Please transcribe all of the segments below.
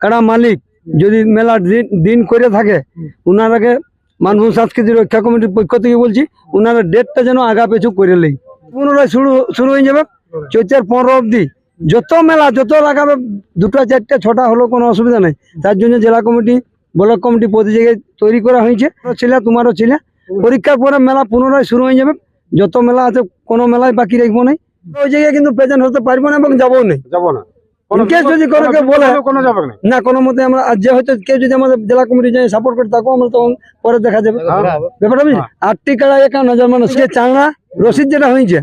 কারা মালিক? যদি মেলার দিন দিন করে থাকে উনারাকে মানভূম সাংস্কৃতিক রক্ষা কমিটির পক্ষ থেকে বলছি উনারা ডেটটা যেন আগা পেছু করে নেই। পুনরায় শুরু শুরু হয়ে যাবে। চৈতের পনেরো অবধি। যত মেলা, যত লাগাবে, দুটো, চারটে, ছটা হলো কোনো অসুবিধা নেই। তার জন্য জেলা কমিটি, ব্লক কমিটি প্রতি জায়গায় তৈরি করা হয়েছে। ছিল, তোমারও ছিল। পরীক্ষার পরে মেলা পুনরায় শুরু হয়ে যাবে। যত মেলা আছে, কোনো মেলায় বাকি রাখব না ওই জায়গায় কিন্তু প্রেজেন্ট হতে পারব না এবং যাব না যাব না। In যদি কোনো কেউ বলে কোনো যাবে না। না কোনো মতে আমরা আর যে হয়তো কেউ যদি আমাদের জেলা কমিটি যাই সাপোর্ট করে আমরা তখন পরে দেখা যাবে। ব্যাপারটা বুঝলি? আটটি কাড়া একান্ন হাজার মানুষ যে চাংড়া রসিদ যেটা হয়েছে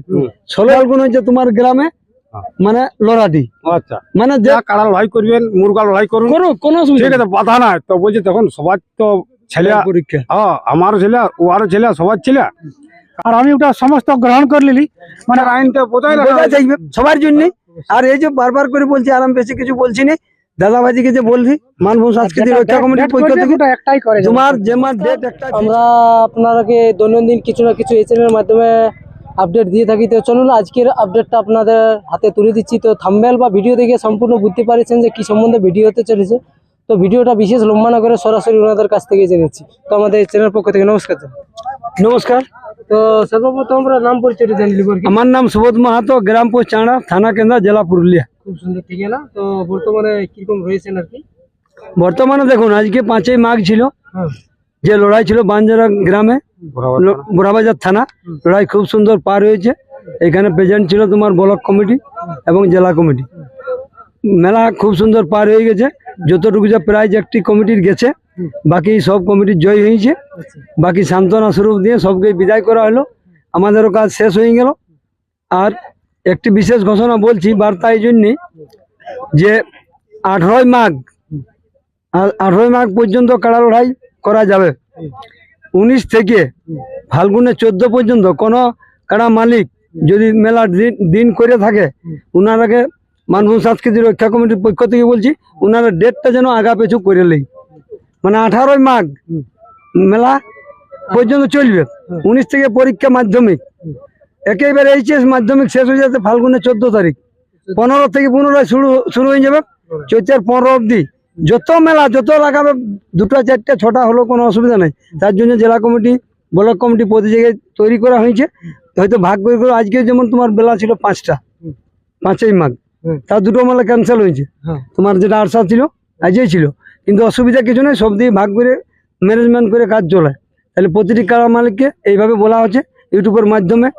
ষোলো ফাল্গুন হয়েছে তোমার গ্রামে হ্যাঁ। মানে লড়াটি। আচ্ছা। মানে যে যা কাড়া লড়াই করবেন মুরগা লড়াই করুন কোনো ঠিক আছে বাধা নাই। তো বলছি তখন সবার তো ছেলে পরীক্ষা। হ্যাঁ আমারও ছেলে ওয়ারও ছেলে সবার ছেলে। আর আমি ওটা সমস্ত গ্রহণ করে নিলি। মানে আইনটা বোঝাই সবার জন্য। আর এই যে বারবার করে বলছি আর আমি বেশি কিছু বলছি না দাদা ভাইজিকে যে বলছি মানভূম সাংস্কৃতিক রক্ষা কমিটির পক্ষ থেকে ওটা একটাই করে তোমার যে মার ডেট একটা আমরা আপনাকে দৈনন্দিন কিছু না কিছু এই চ্যানেলের মাধ্যমে আপডেট দিয়ে থাকি। তো চলুন আজকের আপডেটটা আপনাদের হাতে তুলে দিচ্ছি। তো থাম্বেল বা ভিডিও দেখে সম্পূর্ণ বুঝতে পারছেন যে কি সম্বন্ধে ভিডিও হতে চলেছে। তো ভিডিওটা বিশেষ লম্বা না করে সরাসরি ওনাদের কাছ থেকে জেনেছি। তো আমাদের চ্যানেল পক্ষ থেকে নমস্কার নমস্কার। তো সর্বপ্রথম আমরা নাম পরিচয়টা জানি আমার নাম সুবোধ মাহাতো গ্রাম চাঁড়া থানা কেন্দ্র জেলা পুরুলিয়া। খুব সুন্দর ঠিকানা। তো বর্তমানে কীরকম রয়েছেন আর কি? বর্তমানে দেখুন আজকে পাঁচই মাঘ ছিল। হ্যাঁ। যে লড়াই ছিল বাঞ্জারা গ্রামে বোরাবাজার থানা। লড়াই খুব সুন্দর পার হয়েছে। এখানে প্রেজেন্ট ছিল তোমার ব্লক কমিটি এবং জেলা কমিটি। মেলা খুব সুন্দর পার হয়ে গেছে। যতটুকু যা প্রাইজ একটি কমিটির গেছে বাকি সব কমিটির জয় হয়েছে। আচ্ছা। বাকি সান্ত্বনা স্বরূপ দিয়ে সবকে বিদায় করা হলো। আমাদেরও কাজ শেষ হয়ে গেল। আর একটি বিশেষ ঘোষণা বলছি বার্তা এই জন্যে যে আঠারোই মাঘ আঠারোই মাঘ পর্যন্ত কাড়া লড়াই করা যাবে? উনিশ থেকে ফাল্গুনের চোদ্দ পর্যন্ত কোনো কাড়া মালিক যদি মেলার দিন দিন করে থাকে ওনারাকে মানভূম সাংস্কৃতিক রক্ষা কমিটির পক্ষ থেকে বলছি ওনারা ডেটটা যেন আগা পেছু করে নেই। মানে আঠারোই মাঘ মেলা পর্যন্ত চলবে। উনিশ থেকে পরীক্ষা মাধ্যমিক। একেবারে এইচএস মাধ্যমিক শেষ হয়ে যাচ্ছে ফাল্গুনের চোদ্দ তারিখ। পনেরো থেকে পুনরায় শুরু শুরু হয়ে যাবে। চৈতের পনেরো অবধি। যত মেলা যত লাগাবে দুটো চারটে ছটা হলো কোনো অসুবিধা নেই। তার জন্য জেলা কমিটি ব্লক কমিটি প্রতি জায়গায় তৈরি করা হয়েছে। হয়তো ভাগ করে করে আজকে যেমন তোমার বেলা ছিল পাঁচটা পাঁচই মাঘ। তার দুটো মেলা ক্যান্সেল হয়েছে। হ্যাঁ। তোমার যেটা আরসা ছিল আজই ছিল। কিন্তু অসুবিধা কিছু নেই, সব দিয়ে ভাগ করে ম্যানেজমেন্ট করে কাজ চলে। তাহলে প্রতিটি কারা মালিককে এইভাবে বলা হচ্ছে ইউটিউবের মাধ্যমে।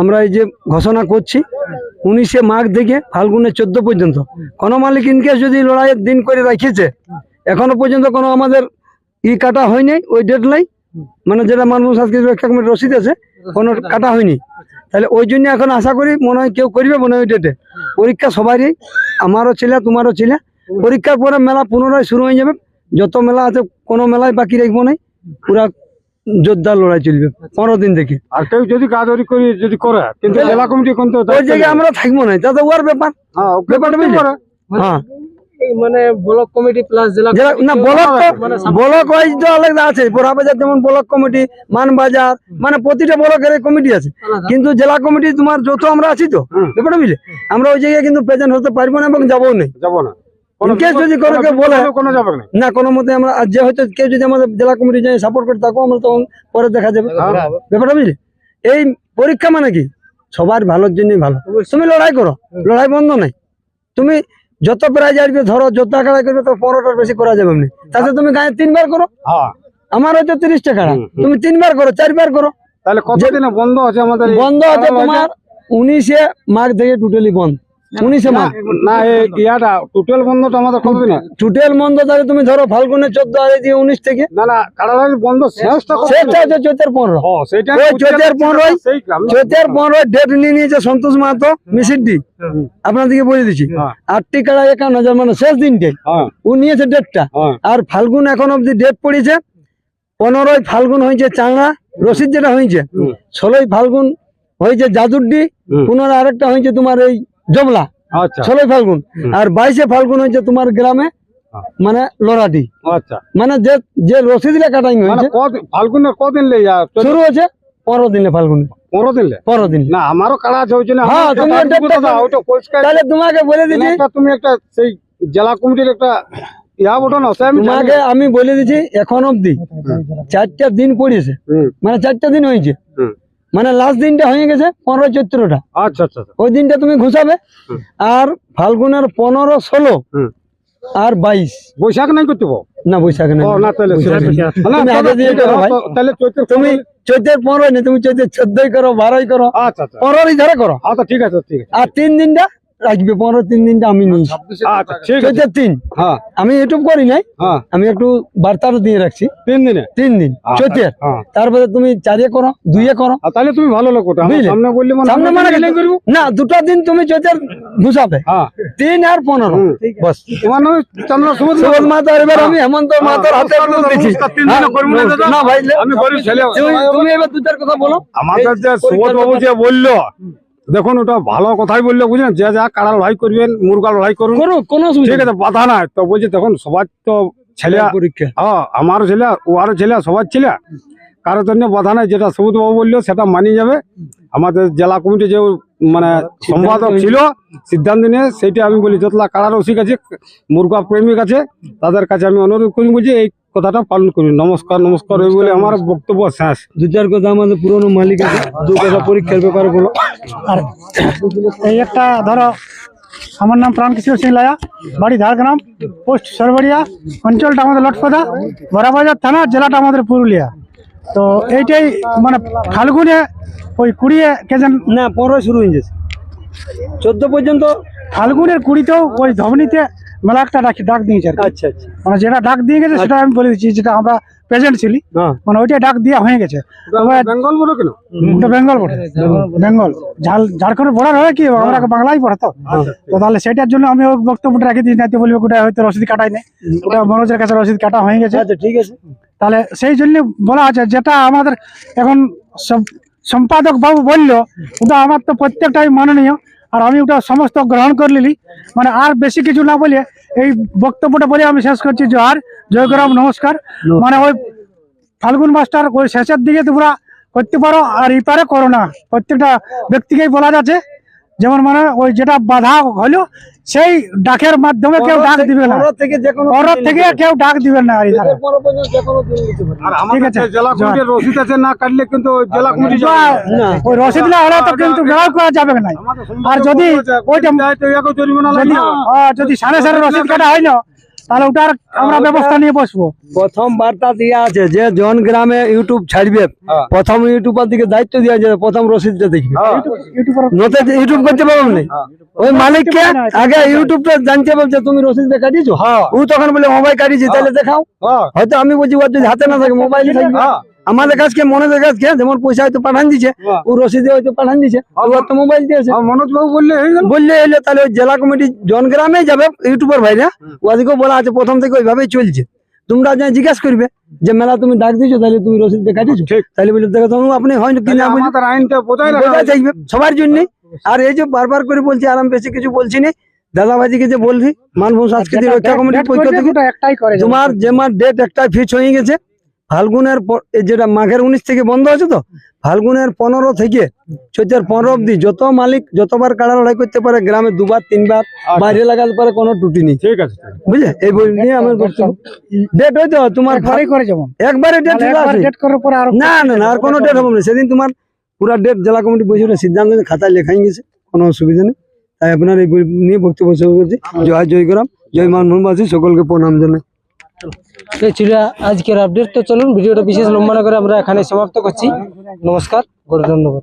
আমরা এই যে ঘোষণা করছি, উনিশে মাঘ থেকে ফাল্গুনের চোদ্দ পর্যন্ত। কোনো মালিক ইনকেস যদি লড়াইয়ের দিন করে রাখিয়েছে এখনও পর্যন্ত কোনো আমাদের ই কাটা হয়নি, ওই ডেট নাই মানে যেটা মানব সাংস্কৃতিক রক্ষা কমিটির রসিদ আছে, কোনো কাটা হয়নি। তাহলে ওই জন্য এখন আশা করি মনে হয় কেউ করবে মনে হয় ওই ডেটে পরীক্ষা সবারই, আমারও ছিল, তোমারও ছিল। পরীক্ষার পরে মেলা পুনরায় শুরু হয়ে যাবে। যত মেলা আছে কোনো মেলায় বাকি রাখব নাই। পুরা জোরদার লড়াই চলবে পনেরো দিন থেকে। আর কেউ যদি কাজরি করে যদি করে কিন্তু জেলা কমিটি কিন্তু ওই জায়গায় আমরা থাকব না তাতে ওর ব্যাপার। হ্যাঁ। হ্যাঁ। মানে ব্লক কমিটি প্লাস জেলা না ব্লক তো মানে ব্লক ওয়াইজ তো আলাদা আছে। বোরাবাজার যেমন ব্লক কমিটি মানবাজার মানে প্রতিটা ব্লকের কমিটি আছে। কিন্তু জেলা কমিটি তোমার যত আমরা আছি তো ব্যাপারটা বুঝলে? আমরা ওই জায়গায় কিন্তু প্রেজেন্ট হতে পারব না এবং যাব না। যাব না। কোনো যদি কোনো কোনো কেউ বলে কোনো যাবে না। না কোনো মতে আমরা যে হয়তো কেউ যদি আমাদের জেলা কমিটি যাই সাপোর্ট করে থাকো আমরা তখন পরে দেখা যাবে। ব্যাপারটা বুঝলে? এই পরীক্ষা মানে কি? সবার ভালোর জন্যই ভালো। তুমি লড়াই করো। লড়াই বন্ধ নাই। তুমি যত প্রায় আসবে ধরো যত আঁকড়াই করবে তো পনেরোটার বেশি করা যাবে না তাতে তুমি গায়ে তিনবার করো। হ্যাঁ। আমার হয়তো তিরিশ টাকা। তুমি তিনবার করো চারবার করো। তাহলে কতদিনে বন্ধ আছে আমাদের বন্ধ আছে তোমার উনিশে মাঘ থেকে টোটালি বন্ধ। উনিশে মাঘ না ইয়াটা টোটাল বন্ধটা আমাদের কতদিনে টোটাল বন্ধ তাহলে তুমি ধরো ফাল্গুনের চোদ্দ আর দিয়ে উনিশ থেকে। না না কাড়ালাড়ি বন্ধ শেষটা কতদিনে? হচ্ছে চৈতের পনেরো। ওই চৈতের পনেরোই সেই পনেরো ডেট নিয়ে নিয়েছে সন্তোষ মাহাতো মিসিডি। আপনাদেরকে বলে দিচ্ছি। হ্যাঁ। আটটি কাড়া একান্ন হাজার মানে শেষ দিনটাই হ্যাঁ। ও নিয়েছে ডেটটা হ্যাঁ। আর ফাল্গুন এখন অব্দি ডেট পড়েছে। পনেরোই ফাল্গুন হয়েছে চাংড়া রসিদ যেটা হয়েছে। ষোলোই ফাল্গুন হয়েছে জাদুরডি। পুনরায় আরেকটা হয়েছে তোমার এই জমলা। আচ্ছা। ষোলোই ফাল্গুন। আর বাইশে ফাল্গুন হয়েছে তোমার গ্রামে। মানে লড়াটি আচ্ছা। মানে যে যে রসিদটা কাটাই মানে হয়েছে কদিন ফাল্গুনের কদিন লে যা শুরু হয়েছে পনেরো দিনে ফাল্গুন। পনেরো দিন পনেরো দিন না আমারও কাড়া জন্য হ্যাঁ, তাহলে তোমাকে বলে দিচ্ছি তুমি একটা সেই জেলা কমিটির একটা ইয়া না আমি তোমাকে আমি বলে দিচ্ছি এখন অবধি চারটা দিন পড়েছে মানে চারটা দিন হয়েছে। মানে লাস্ট দিনটা হয়ে গেছে পনেরো চৈত্রটা আচ্ছা আচ্ছা আচ্ছা। ওই দিনটা তুমি ঘুষাবে আর ফাল্গুনের পনেরো ষোলো আর বাইশ। বৈশাখ নাই করতে না বৈশাখ নেই। তুমি চৈতের পনেরোই নেই তুমি চৈতের চোদ্দই করো বারোই করো। আচ্ছা আচ্ছা। পনেরোই ধরে করো। আচ্ছা ঠিক আছে ঠিক আছে। আর তিন দিনটা রাখবে পনেরো তিন দিনটা আমি নিই। আচ্ছা চৈতের তিন। হ্যাঁ। আমি ইউটিউব করি নাই। হ্যাঁ। আমি একটু বার্তাটা দিয়ে রাখছি। তিন দিনে? তিন দিন আচ্ছা, চৈতের হ্যাঁ। তারপরে তুমি চারিয়ে করো দুইয়ে করো। তাহলে তুমি ভালো লোক বুঝলে? সামনে মানে মানে করব। না দুটো দিন তুমি চৈতের ঘুষাবে হ্যাঁ। তিন আর পনেরো। বস। তোমার নাম চন্দ্র সুবোধ সুবোধ এবার আমি হেমন্ত মাহাতোর হাতে দিচ্ছি নমস্কার, তিন দিনে করব না ভাই আমি গরিব ছেলে। তুমি- এবার দু চার কথা বলো। আমাদের যে সুবোধ বাবু যে বলল দেখুন ওটা ভালো কথাই বলল বুঝলেন যে যা কাড়াল ভাই করবেন মুরগাল ভাই করুন। করো কোনো ঠিক আছে বাধা নাই। তো বলছে দেখুন সবার তো ছেলে পরীক্ষা। হ্যাঁ আমারও ছেলে ও ওয়ারও ছেলে সবার ছেলে। কারোর জন্য বাধা নাই যেটা সবুজ বাবু বলল সেটা মানিয়ে যাবে। আমাদের জেলা কমিটি যে মানে সম্পাদক ছিল সিদ্ধান্ত নিয়ে সেইটা আমি বলি যতলা কাড়া রসিক আছে মুরগা প্রেমিক আছে তাদের কাছে আমি অনুরোধ করি বলছি এই কথাটা পালন করি। নমস্কার নমস্কার ওই বলে আমার বক্তব্য শেষ। দু চার কথা আমাদের পুরনো মালিক আছে দু কথা পরীক্ষার ব্যাপারে বলো। আর এই একটা ধরো আমার নাম প্রাণকৃষ্ণ সিং লায়া বাড়ি ঝাড়গ্রাম পোস্ট সরবরিয়া অঞ্চলটা আমাদের লটপদা বড়াবাজার থানা জেলাটা আমাদের পুরুলিয়া। তো এইটাই মানে ফাল্গুনে ওই কুড়িয়ে কেজন না পনেরো শুরু হয়ে গেছে। চোদ্দ পর্যন্ত ফাল্গুনের কুড়িতেও ওই ধবনিতে মেলা একটা ডাক ডাক দিয়েছে আর আচ্ছা আচ্ছা। মানে যেটা ডাক দিয়ে গেছে সেটা আমি বলে দিচ্ছি যেটা আমরা প্রেজেন্ট ছিলি। হ্যাঁ। মানে ওইটাই ডাক দেওয়া হয়ে গেছে। বেঙ্গল বলো কেন? ওটা বেঙ্গল বটে। বেঙ্গল। ঝাল ঝাড়খণ্ড বর্ডার হয় কি? আমরা বাংলাই পড়ে তো। তো তাহলে সেটার জন্য আমি ওই বক্তব্যটা রেখে দিই নাতে বলব ওটা হয়তো রসিদ কাটাই নেই ওটা মনোজের কাছে রসিদ কাটা হয়ে গেছে। আচ্ছা ঠিক আছে। তাহলে সেই জন্য বলা আছে যেটা আমাদের এখন সব- সম্পাদক বাবু বলল ওটা আমার তো প্রত্যেকটাই মাননীয়। আর আমি ওটা সমস্ত গ্রহণ করে নিলি। মানে আর বেশি কিছু না বলে এই বক্তব্যটা বলে আমি শেষ করছি। জোহার জয়গ্রাম নমস্কার। মানে ওই ফাল্গুন মাস্টার ওই শেষের দিকে তোমরা করতে পারো আর এই পারে করো না। প্রত্যেকটা ব্যক্তিকেই বলা যাচ্ছে। যেমন মানে ওই যেটা বাধা হলো সেই ডাকের মাধ্যমে কেউ ডাক দিবে না। থেকে যে কোনো পরের থেকে কেউ ডাক দিবে না আর এই ধারে। পনেরো পর্যন্ত যে কোনো দিন নিতে পারে আর আমাদের জেলা কমিটির রসিদ আছে না কাটলে কিন্তু জেলা কমিটি ওই রসিদ না হলে তো কিন্তু ব্যবহার করা যাবে না। আর যদি ওইটা যদি সাড়ে সাড়ে রসিদ কাটা হয় না তাহলে ওটার আমরা ব্যবস্থা নিয়ে বসবো। প্রথম বার্তা দিয়ে আছে যে জন গ্রামে ইউটিউব ছাড়বে হ্যাঁ। প্রথম ইউটিউবার দিকে দায়িত্ব দেওয়া যাবে প্রথম রসিদটা দেখবে। ইউটিউবার ইউটিউব করতে পারব না। ওই মালিক কে আগে ইউটিউবটা জানতে পারবে তুমি রসিদটা কাটিয়েছো? হ্যাঁ। ও তখন বলে মোবাইল কাটিয়েছি তাহলে দেখাও। হয়তো আমি বলছি ওর যদি হাতে না থাকে মোবাইল থাকবে হ্যাঁ। আমাদের কাছকে মনের কাছকে যেমন পয়সা হয়তো পাঠান দিছে। ও রসিদে হয়তো পাঠান দিছে তো মোবাইল দিয়েছে। মনোজ বাবু বললে বললে এলে তাহলে ওই জেলা কমিটি জন গ্রামে যাবে ইউটিউবার ভাইরা ওদিকেও বলা আছে প্রথম থেকে ওইভাবেই চলছে। তোমরা যা জিজ্ঞেস করবে যে মেলা তুমি ডাক দিয়েছ তাহলে তুমি রসিদ ঠিক। তাহলে বলে দেখো তুমি আপনি হয় না রাখা বোঝা যাইবে সবার জন্য। আর এই যে বারবার করে বলছি আর আমি বেশি কিছু বলছি না দাদা ভাইজিকে যে বলছি মানভূম সাংস্কৃতিক রক্ষা কমিটির পক্ষ থেকে একটাই তোমার যে মার ডেট একটা ফিক্স হয়ে গেছে। ফাল্গুনের যেটা মাঘের উনিশ থেকে বন্ধ আছে তো? ফাল্গুনের পনেরো থেকে চৈতের পনেরো অব্দি যত মালিক যতবার কাড়া লড়াই করতে পারে গ্রামে দুবার তিনবার বাইরে লাগাতে পারে কোনো ত্রুটি নেই। ঠিক আছে বুঝলে? এই বই নিয়ে আমার ডেট হয়তো তোমার একবারই করে যেমন একবারে ডেট ডেট করার পরে আর না না না আর কোনো ডেট হবে না। সেদিন তোমার পুরো ডেট জেলা কমিটি বসে সিদ্ধান্ত খাতায় লেখাই গেছে। কোনো অসুবিধা নেই। তাই আপনার এই বই নিয়ে বক্তব্য শুরু করছি। জয় জয় গ্রাম। জয় মানভূমবাসী সকলকে প্রণাম জানাই। এই ছিল আজকের আপডেট তো চলুন, ভিডিওটা বিশেষ লম্বা না করে আমরা এখানে সমাপ্ত করছি। নমস্কার, গড় ধন্যবাদ।